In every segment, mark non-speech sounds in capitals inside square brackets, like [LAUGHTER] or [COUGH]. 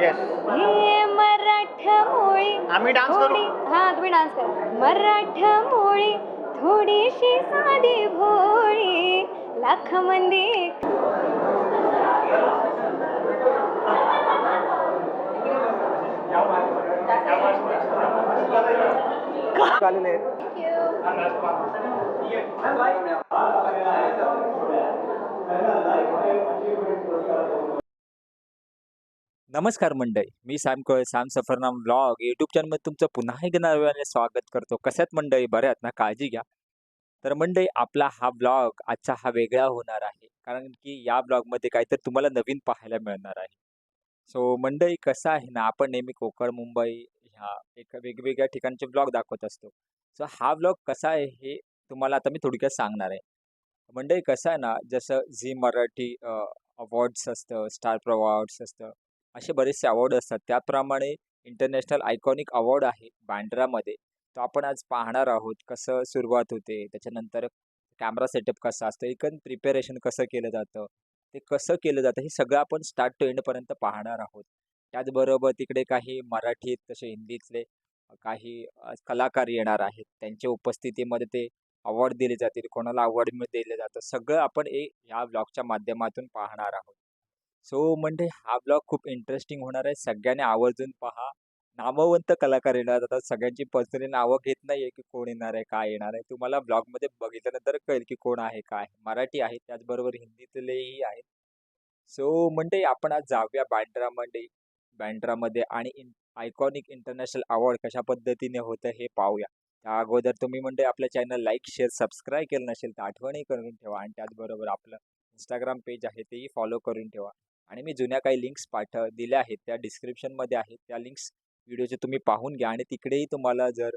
Yes हे मराठमोळी आम्ही dance करू? थोडी हा तुम्ही डान्स करा. मराठमोळी थोडीशी साधी भोळी लाख मंदी. चालेल नमस्कार मंडळी मी Sam Kole Sam Safarnama blog YouTube चॅनलमध्ये तुमचं पुन्हा एकदा नव्याने स्वागत करतो. कशात मंडळी? बऱ्यात ना काळजी घ्या. तर मंडळी आपला हा ब्लॉग आजचा हा वेगळा होणार आहे. कारण की या ब्लॉगमध्ये काहीतरी तुम्हाला नवीन पाहायला मिळणार आहे. सो मंडळी कसं आहे ना आपण नेहमी कोकण मुंबई ह्या एका वेगवेगळ्या ठिकाणचे ब्लॉग दाखवत असतो. सो हा ब्लॉग कसा आहे हे तुम्हाला आता मी थोडक्यात सांगणार आहे. मंडळी कसं आहे ना जसं झी मराठी अवॉर्ड्स असतं स्टार अवॉर्ड्स असतं असे बरेचसे अवॉर्ड असतात. त्याप्रमाणे इंटरनॅशनल आयकॉनिक अवॉर्ड आहे बँड्रामध्ये तो आपण आज पाहणार आहोत. कसं सुरुवात होते त्याच्यानंतर कॅमेरा सेटअप कसा असतं एकूण प्रिपेरेशन कसं केलं जातं ते कसं केलं जातं हे सगळं आपण स्टार्ट टू एंडपर्यंत पाहणार आहोत. त्याचबरोबर तिकडे काही मराठीत तसे हिंदीतले काही कलाकार येणार आहेत. त्यांच्या उपस्थितीमध्ये ते अवॉर्ड दिले जातील. कोणाला अवॉर्ड दिले जातं. सगळं आपण ए ह्या ब्लॉगच्या माध्यमातून पाहणार आहोत. सो म्हणजे हा ब्लॉग खूप इंटरेस्टिंग होणार आहे. सगळ्यांनी आवर्जून पहा. नामवंत कलाकार येणार आता सगळ्यांची पर्सनली नावं घेत नाही आहे की कोण येणार आहे काय येणार आहे. तुम्हाला ब्लॉगमध्ये बघितल्यानंतर कळेल की कोण आहे काय मराठी आहे त्याचबरोबर हिंदीतलेही आहेत. सो म्हणजे आपण आज जाऊया बँड्रामध्ये बँड्रामध्ये आणि इन आयकॉनिक इंटरनॅशनल अवॉर्ड कशा पद्धतीने होतं हे पाहूया. त्या अगोदर तुम्ही म्हणजे आपल्या चॅनल लाईक शेअर सबस्क्राईब केलं नसेल तर आठवणही करून ठेवा. आणि त्याचबरोबर आपलं इंस्टाग्राम पेज आहे तेही फॉलो करून ठेवा. आणि मी जुन्या काही लिंक्स पाठव दिल्या आहेत त्या डिस्क्रिप्शनमध्ये आहेत. त्या लिंक्स व्हिडिओचे तुम्ही पाहून घ्या आणि तिकडेही तुम्हाला जर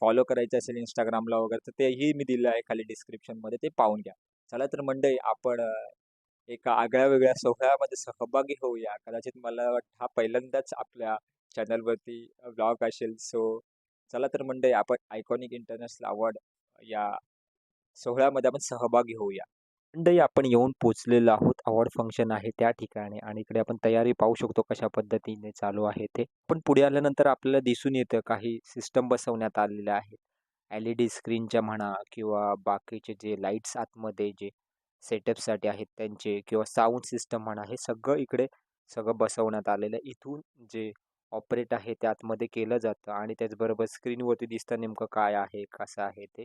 फॉलो करायचं असेल इंस्टाग्रामला वगैरे तर तेही मी दिलं आहे खाली डिस्क्रिप्शनमध्ये ते पाहून घ्या. चला तर मंडळी आपण एका आगळ्या वेगळ्या सोहळ्यामध्ये सहभागी होऊया. कदाचित मला वाटतं हा पहिल्यांदाच आपल्या चॅनलवरती ब्लॉग असेल. सो चला तर मंडळी आपण आयकॉनिक इंटरनॅशनल अवॉर्ड या सोहळ्यामध्ये आपण सहभागी होऊया. मंडळी आपण येऊन पोचलेलो आहोत. अवॉर्ड फंक्शन आहे त्या ठिकाणी आणि इकडे आपण तयारी पाहू शकतो कशा पद्धतीने चालू आहे ते. पण पुढे आल्यानंतर आपल्याला दिसून येतं काही सिस्टम बसवण्यात आलेल्या आहेत. एल ई डी स्क्रीनच्या म्हणा किंवा बाकीचे जे लाईट्स आतमध्ये जे सेटअपसाठी आहेत त्यांचे किंवा साऊंड सिस्टम म्हणा हे सगळं इकडे सगळं बसवण्यात आलेलं आहे. इथून जे ऑपरेट आहे ते आतमध्ये केलं जातं आणि त्याचबरोबर स्क्रीनवरती दिसतं नेमकं काय आहे कसं आहे ते.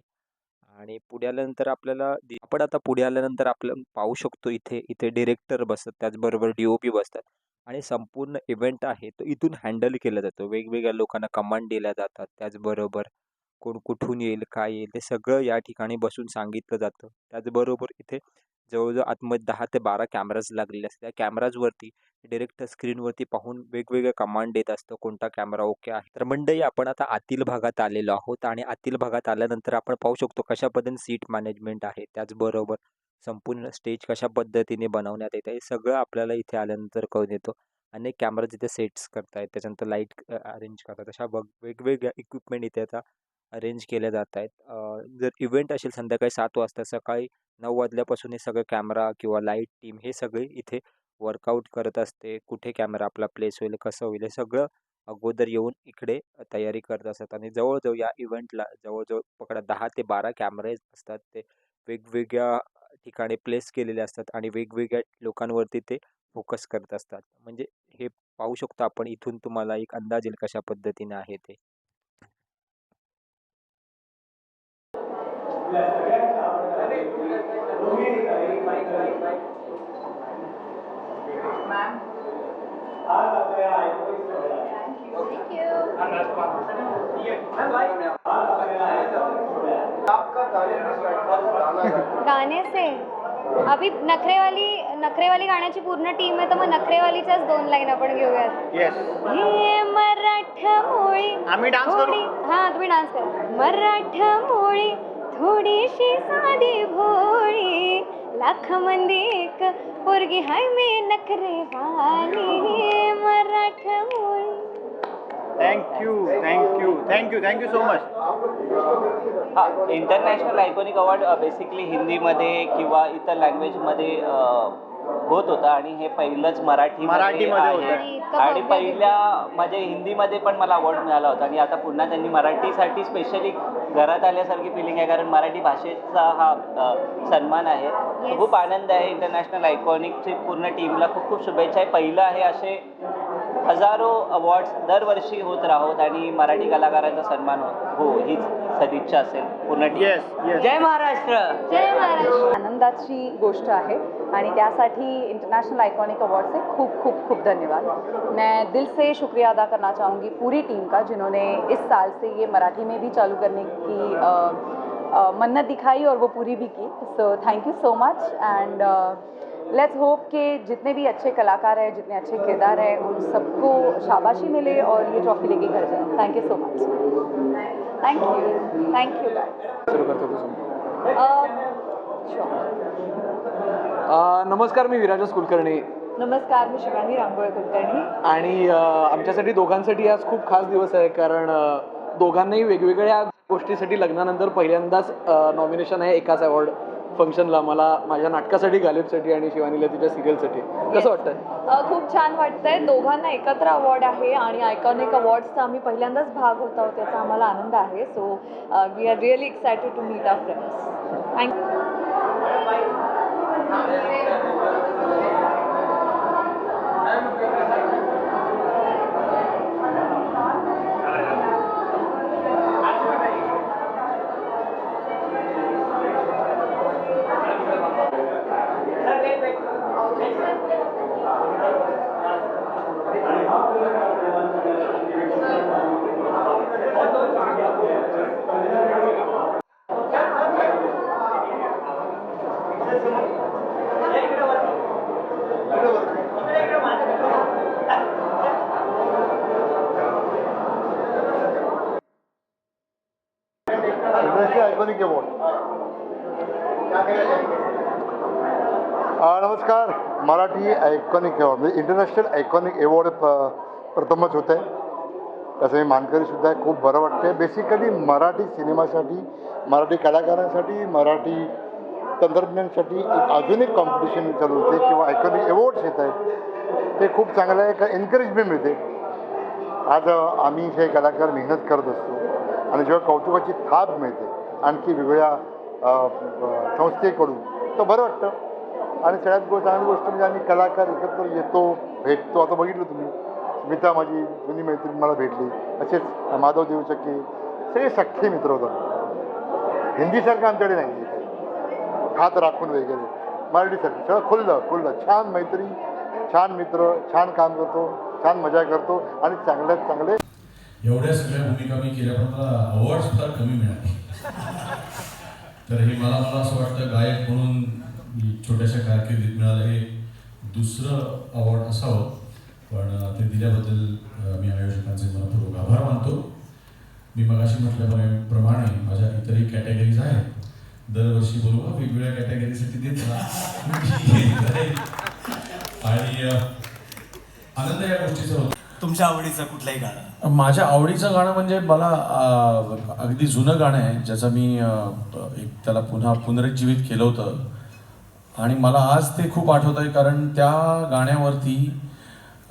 आणि पुढे आल्यानंतर आपल्याला दि- आपण आता पुढे आल्यानंतर आपण पाहू शकतो इथे इथे डिरेक्टर बसतात त्याचबरोबर डी ओ पी बसतात. आणि संपूर्ण इव्हेंट आहे तो इथून हँडल केला जातो. वेगवेगळ्या लोकांना कमांड दिल्या जातात त्याचबरोबर कोण कुठून येईल काय येईल ते सगळं या ठिकाणी बसून सांगितलं जातं. त्याचबरोबर इथे जवळजवळ आतमध्ये दहा ते बारा कॅमेराज लागलेले असतात. त्या कॅमेराजवरती डिरेक्ट स्क्रीनवरती पाहून वेगवेगळे कमांड देत असतो कोणता कॅमेरा ओके आहे. तर मंडई आपण आता आतील भागात आलेलो आहोत आणि आतील भागात आल्यानंतर आपण पाहू शकतो कशा पद्धतीने सीट मॅनेजमेंट आहे. त्याचबरोबर संपूर्ण स्टेज कशा पद्धतीने बनवण्यात येतं हे सगळं आपल्याला इथे आल्यानंतर कळून येतो. अनेक कॅमेरा जिथे सेट्स करतायत त्याच्यानंतर लाइट अरेंज करतात. अशा बघ वेगवेगळ्या इक्विपमेंट इथे आता अरेंज केल्या जात आहेत. जर इव्हेंट असेल संध्याकाळी सात वाजता सकाळी नऊ वाजल्यापासून हे सगळं कॅमेरा किंवा लाइट टीम हे सगळे इथे वर्कआउट करत असते. कुठे कॅमेरा आपला प्लेस होईल कसं होईल हे सगळं अगोदर येऊन इकडे तयारी करत असतात. आणि जवळजवळ या इव्हेंटला जवळजवळ पकडा दहा ते बारा कॅमेरे असतात. ते वेगवेगळ्या ठिकाणी प्लेस केलेले असतात आणि वेगवेगळ्या लोकांवरती ते फोकस करत असतात. म्हणजे हे पाहू शकतो आपण इथून तुम्हाला एक अंदाज येईल कशा पद्धतीने आहे ते. गाणे से. अभि नखरेवाली नखरेवाली गाण्याची पूर्ण टीम आहे तर मग नखरेवालीच्याच दोन लाईन आपण घेऊयात. येस हे मराठमोळी आम्ही डान्स करू? हा तुम्ही डान्स करा. मराठमोळी थोडीशी साधी भोळी लाख मंदी एक पोरगी हाय मी नखरेवाली मराठमोळी. Thank you thank you thank you thank you so much हा इंटरनॅशनल आयकॉनिक अवॉर्ड बेसिकली हिंदीमध्ये किंवा इतर लँग्वेजमध्ये होत होतं आणि हे पहिलंच मराठी मराठीमध्ये होतं. आणि पहिल्या म्हणजे हिंदीमध्ये पण मला अवॉर्ड मिळाला होता. आणि आता पुन्हा त्यांनी मराठीसाठी स्पेशली घरात आल्यासारखी फिलिंग आहे कारण मराठी भाषेचा हा अ, सन्मान आहे. Yes. खूप आनंद आहे. इंटरनॅशनल आयकॉनिकची पूर्ण टीमला खूप खूप शुभेच्छा आहे. पहिलं आहे असे हजारो अवॉर्ड्स दरवर्षी होत राहोत आणि मराठी कलाकारांचा सन्मान हो हो हीच सदिच्छा असेल. पूर्ण टीम. येस येस जय महाराष्ट्र. जय महाराष्ट्र. आनंदाची गोष्ट आहे आणि त्यासाठी इंटरनेशनल आइकॉनिक अवार्ड से खूब खूब खूब धन्यवाद. मैं दिल से शुक्रिया अदा करना चाहूँगी पूरी टीम का जिन्होंने इस साल से ये मराठी में भी चालू करने की मन्नत दिखाई और वो पूरी भी की. So thank you so much and let's hope कि जितने भी अच्छे कलाकार हैं जितने अच्छे किरदार हैं उन सबको शाबाशी मिले और ये ट्रॉफी लेके घर जाए। Thank you so much thank you thank you नमस्कार मी विराजस कुलकर्णी. नमस्कार मी शिवानी रांगोळे कुलकर्णी. आणि अ, आमच्यासाठी दोघांसाठी आज खूप खास दिवस आहे कारण अ, दोघांनाही वेगवेगळ्या गोष्टीसाठी लग्नानंतर पहिल्यांदाच नॉमिनेशन आहे एकाच अवॉर्ड फंक्शनला मला माझ्या नाटकासाठी गालिबसाठी आणि शिवानीला तिच्या सिरियलसाठी. कसं वाटतंय? अ, खूप छान वाटतंय. दोघांना एकत्र अवॉर्ड आहे आणि आयकॉनिक अवॉर्ड्सचा आम्ही पहिल्यांदाच भाग होत आहोत त्याचा आम्हाला आनंद आहे. So we are really excited to meet our friends thank you international iconic नमस्कार. मराठी आयकॉनिक अवॉर्ड म्हणजे इंटरनॅशनल आयकॉनिक अवॉर्ड प प्रथमच होत आहे त्याचं मी मानकरीसुद्धा आहे. खूप बरं वाटतं बेसिकली मराठी सिनेमासाठी मराठी कलाकारांसाठी मराठी तंत्रज्ञांसाठी एक आधुनिक कॉम्पिटिशन चालू होते किंवा आयकॉनिक अवॉर्ड्स येत आहेत. ते खूप चांगलं आहे. का एनकरेजमेंट मिळते. आज आम्ही हे कलाकार मेहनत करत असतो. आणि जेव्हा कौतुकाची थाप मिळते आणखी वेगवेगळ्या संस्थेकडून. तर बरं वाटतं. आणि सगळ्यात गो चांगली गोष्ट म्हणजे आम्ही कलाकार एकत्र येतो भेटतो. आता बघितलं तुम्ही. स्मिता माझी जुनी मैत्रीण मला भेटली. असेच माधव देवचक्के. सगळे सख्खे मित्र होतात हिंदीसारखं आमच्याकडे नाही आहे हात राखून वगैरे. मराठीसारखं. सगळं खुल्लं खुल्लं छान मैत्री छान मित्र छान काम करतो छान मजा करतो. आणि चांगल्यात चांगले एवढ्या सगळ्या भूमिका मी केल्या पण मला अवॉर्ड्स फार कमी मिळाले. तर हे मला मला असं वाटतं गायक म्हणून छोट्याशा कारकिर्दीत मिळालं हे दुसरं अवॉर्ड असावं. पण ते दिल्याबद्दल मी आयोजकांचे मनपूर्वक आभार मानतो. मी मगाशी म्हटल्याप्रमाणे माझ्या इतरही कॅटेगरीज आहेत. दरवर्षी बोलू वेगवेगळ्या कॅटेगरीसाठी देत [LAUGHS] आणि आनंद या गोष्टीचा होतो. तुमच्या आवडीचं कुठलंही गाणं? माझ्या आवडीचं गाणं म्हणजे मला अं, अगदी जुनं गाणं आहे ज्याचं मी अं, एक त्याला पुन्हा पुनरुज्जीवित केलं होतं. आणि मला आज ते खूप आठवत आहे कारण त्या गाण्यावरती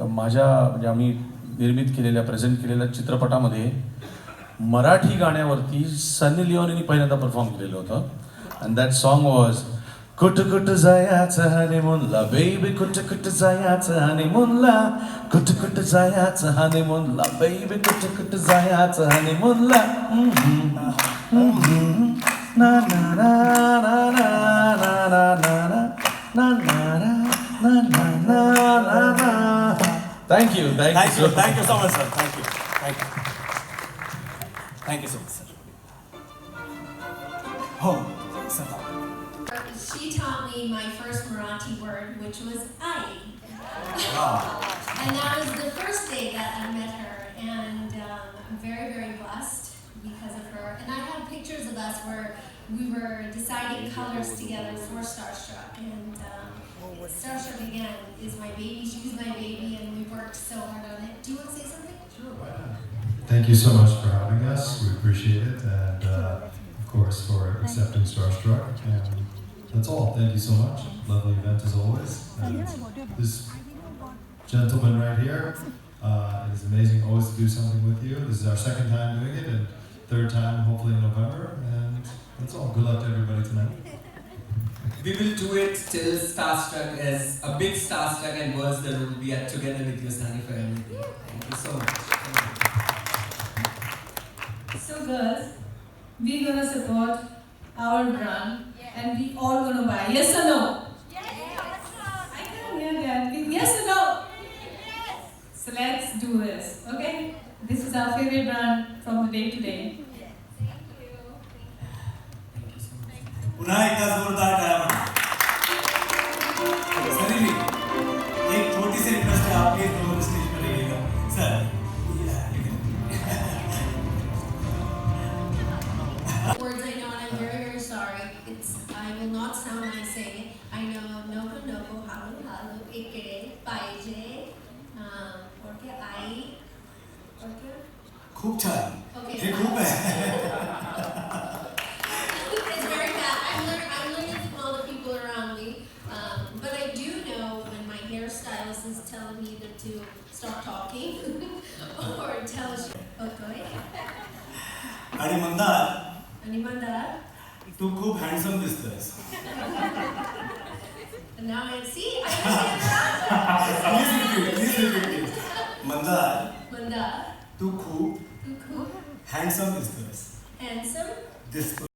माझ्या म्हणजे आम्ही निर्मित केलेल्या प्रेझेंट केलेल्या चित्रपटामध्ये मराठी गाण्यावरती सनी लिओनीने पहिल्यांदा परफॉर्म केलेलं होतं. अँड दॅट सॉन्ग वॉज कुठ कुठ जायाचं हनीमूनला बेबी कुठ कुठ जायाचं हनीमूनला कुठ कुठ जायाचं हनीमूनला बेबी कुठ कुठ जायाचं हनीमूनला हम्म, हम्म, ना ना ना ना ना ना ना ना ना ना ना ना ना ना ना ना thank you thank you thank you thank you so much sir thank you thank you thank you so much sir हो which was ai. and that was the first day that I met her, and um, I'm very, very blessed because of her. And I have pictures of us where we were deciding colors together for Starstruck, and um, Starstruck again is my baby. She was my baby, and we worked so hard on it. Do you want to say something? Sure. Thank you so much for having us. We appreciate it, and uh, of course for accepting Starstruck. And That's all. Thank you so much. Lovely event as always. And this gentleman right here uh, is amazing. Always to do something with you. This is our second time doing it, and third time hopefully in November. And that's all. Good luck to everybody tonight. We will do it till Starstruck is a big Starstruck and worse that will be at together with you, Sunny, for everything. Thank you so much. So girls, we're gonna support our run, and we all gonna buy. Yes or no? Yes. I can hear them. Yes or no? Yes. So let's do this. Okay. This is our favorite brand from the day to day. Thank you. Thank you so much. Thank you. Um, but I do know when my hairstylist is telling me either to stop talking or tells you, okay. आणि मंदार आणि मंदार. तू खूप handsome दिसतोयस And now I see, I understand please repeat please repeat Mandar Mandar, तू खूप तू खूप handsome दिसतोयस handsome दिसतो